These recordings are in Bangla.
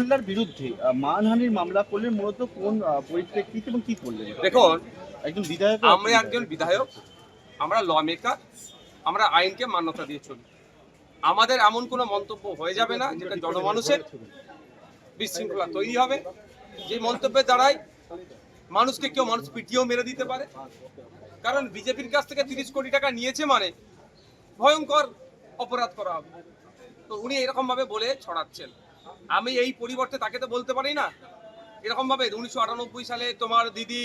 মহিলার বিরুদ্ধে মানহানির মামলা করলেন মূলত কোন পরিপ্রেক্ষিতে এবং কি করলেন? দেখুন একজন বিধায়ক আমরা একজন বিধায়ক আমরা ল মেকার আমরা আইনকে মান্যতা দিয়ে চলি। আমাদের এমন কোনো মন্তব্য হয়ে যাবে না যেটা জনমানুষের বিশৃঙ্খলা তৈরি হবে। যে মন্তব্যের দ্বারাই মানুষকে কেউ মানুষ পিটিয়েও মেরে দিতে পারে। কারণ বিজেপির কাছ থেকে তিরিশ কোটি টাকা নিয়েছে মানে ভয়ঙ্কর অপরাধ করা হবে। তো উনি এরকম ভাবে বলে ছড়াচ্ছেন। আমি এই পরিবর্তে তাকে তো বলতে পারি না। এরকম ভাবে উনিশশো আটানব্বই সালে তোমার দিদি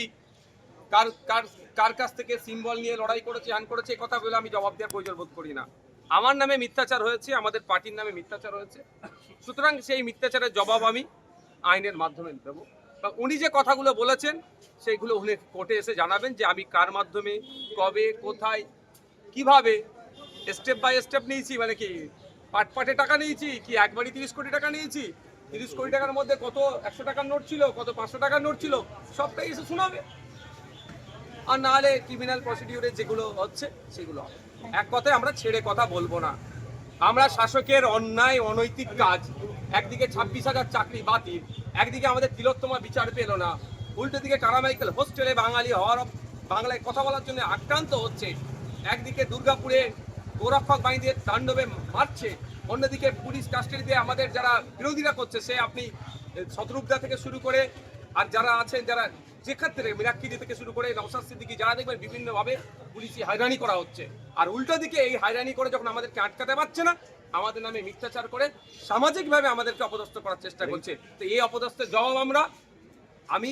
কার কার কার কাছ থেকে সিম্বল নিয়ে লড়াই করেছে হ্যান করেছে, এই কথা বলে আমি জবাব দেওয়ার প্রয়োজন বোধ করি না। আমার নামে মিথ্যাচার হয়েছে, আমাদের পার্টির নামে মিথ্যাচার হয়েছে। সুতরাং সেই মিথ্যাচারের জবাব আমি আইনের মাধ্যমে দেবো। বা উনি যে কথাগুলো বলেছেন, সেইগুলো উনি কোর্টে এসে জানাবেন যে আমি কার মাধ্যমে, কবে, কোথায়, কীভাবে স্টেপ বাই স্টেপ নিয়েছি মানে কি পাট পাটে টাকা নিয়েছি, কি একবারই তিরিশ কোটি টাকা নিয়েছি? তিরিশ কোটি টাকার মধ্যে কত একশো টাকার নোট ছিল, কত পাঁচশো টাকার নোট ছিল, সবটাই এসে শোনাবে। আর নাহলে ক্রিমিনাল প্রসিডিউরে যেগুলো হচ্ছে, সেগুলো এক কথায় আমরা ছেড়ে কথা বলব না। আমরা শাসকের অন্যায়, অনৈতিক কাজ, একদিকে ছাব্বিশ হাজার চাকরি বাতিল, একদিকে আমাদের তিলোত্তমা বিচার পেল না। উল্টো দিকে কারামাইকেল হোস্টেলে বাঙালি হওয়ার বাংলায় কথা বলার জন্য আক্রান্ত হচ্ছে। একদিকে দুর্গাপুরে গোরক্ষক বাহিনীদের তাণ্ডবে মারছে। অন্যদিকে পুলিশ কাস্টাডিতে আমাদের যারা বিরোধীরা করছে সে আপনি শত্রুপদা থেকে শুরু করে আর যারা আছেন যারা যেখান থেকে থেকে শুরু করে নওসাদ সিদ্দিকি যারা দেখবেন বিভিন্নভাবে পুলিশি হয়রানি করা হচ্ছে। আর উল্টো দিকে এই হয়রানি করে যখন আমাদেরকে আটকাতে পারছে না আমাদের নামে মিথ্যাচার করে সামাজিকভাবে আমাদেরকে অপদস্থ করার চেষ্টা করছে। তো এই অপদস্থের জবাব আমরা আমি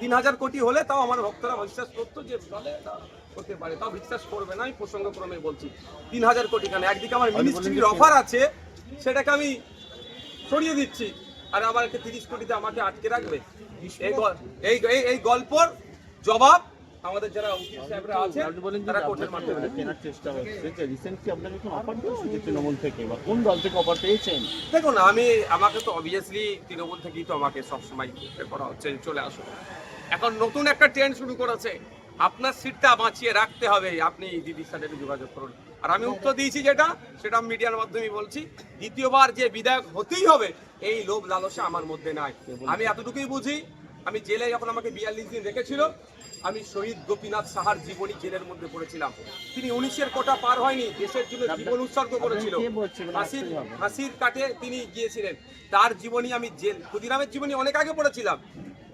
তিন হাজার কোটি হলে তাও আমার ভক্তরা বিশ্বাস করতো যে হতে পারে। তাও বিশ্বাস করবে না আমি প্রসঙ্গক্রমে বলছি। তিন হাজার কোটি কেন? একদিকে আমার মিনিস্ট্রির অফার আছে সেটাকে আমি সরিয়ে দিচ্ছি। আর আমাকে তিরিশ কোটিতে আমাকে আটকে রাখবে। এই এই এই গল্পর জবাব আমাদের যারা উকিল সাহেবরা আছেন আপনি বলেন যে তারা কোর্টের মাধ্যমে। কেনার চেষ্টা হচ্ছে যে রিসেন্টলি আপনাকে কোনো অফার দেওয়া হয়েছে তৃণমূল থেকে বা কোন দল থেকে অফার পেয়েছেন? দেখুন আমি আমাকে তো অবভিয়াসলি তৃণমূল থেকেই তো আমাকে সবসময় করা হচ্ছে চলে আসো এখন নতুন একটা ট্রেন্ড শুরু করেছে। আপনার সিটটা বাঁচিয়ে রাখতে হবে। আপনি দিদির সাথে একটু যোগাযোগ করুন। আর আমি উত্তর দিয়েছি যেটা সেটা আমি মিডিয়ার মাধ্যমে বলছি। দ্বিতীয়বার যে বিধায়ক হতেই হবে এই লোভ লালসা আমার মধ্যে নাই। আমি এতটুকুই বুঝি আমি জেলে যখন আমাকে বিয়াল্লিশ দিন রেখেছিল আমি শহীদ গোপীনাথ সাহার জীবনী জেলের মধ্যে পড়েছিলাম। তিনি উনিশের কোটা পার হয়নি দেশের জন্য জীবন উৎসর্গ করেছিল। হাসির হাসির কাটে তিনি গিয়েছিলেন। তার জীবনী আমি জেল ক্ষুদিরামের জীবনী অনেক আগে পড়েছিলাম।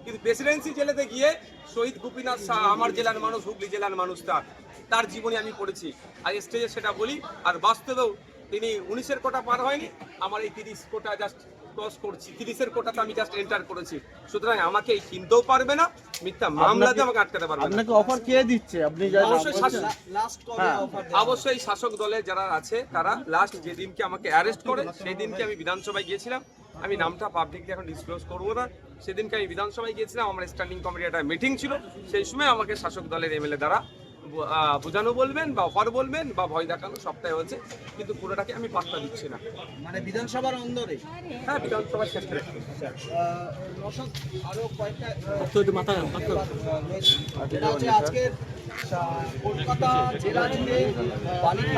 কিন্তু প্রেসিডেন্সি জেলেতে গিয়ে শহীদ গোপীনাথ শাহ, আমার জেলার মানুষ, হুগলি জেলার মানুষ তার তার জীবনে আমি পড়েছি। আর স্টেজে সেটা বলি, আর বাস্তবেও তিনি উনিশের কোটা পার হয়নি, আমার এই তিরিশ কোটা জাস্ট ক্রস করছি তিরিশের কোটাতে আমি জাস্ট এন্টার করেছি। সুতরাং আমাকে কিনতেও পারবে না মিথ্যা মামলাতে আমাকে আটকাতে পারবে আপনাকে অফার কে দিচ্ছে? আপনি অবশ্যই শাসক- হ্যাঁ। অবশ্যই শাসক দলে যারা আছে তারা লাস্ট যেদিনকে আমাকে অ্যারেস্ট করে সেই দিনকে আমি বিধানসভায় গিয়েছিলাম। আমি নামটা পাবলিকলি এখন ডিসক্লোজ করব না। সেদিনকে আমি বিধানসভায় গিয়েছিলাম আমার স্ট্যান্ডিং কমিটি একটা মিটিং ছিল। সেই সময় আমাকে শাসক দলের এমএলএ দ্বারা বোঝানো বলবেন বা অফার বলবেন বা ভয় দেখানো সবটাই হচ্ছে কিন্তু পুরোটাকে আমি পাত্তা দিচ্ছি না। মানে বিধানসভার অন্দরে? হ্যাঁ বিধানসভার ক্ষেত্রে। আরও কয়েকটা হচ্ছে আজকে কলকাতা জেলা জুড়ে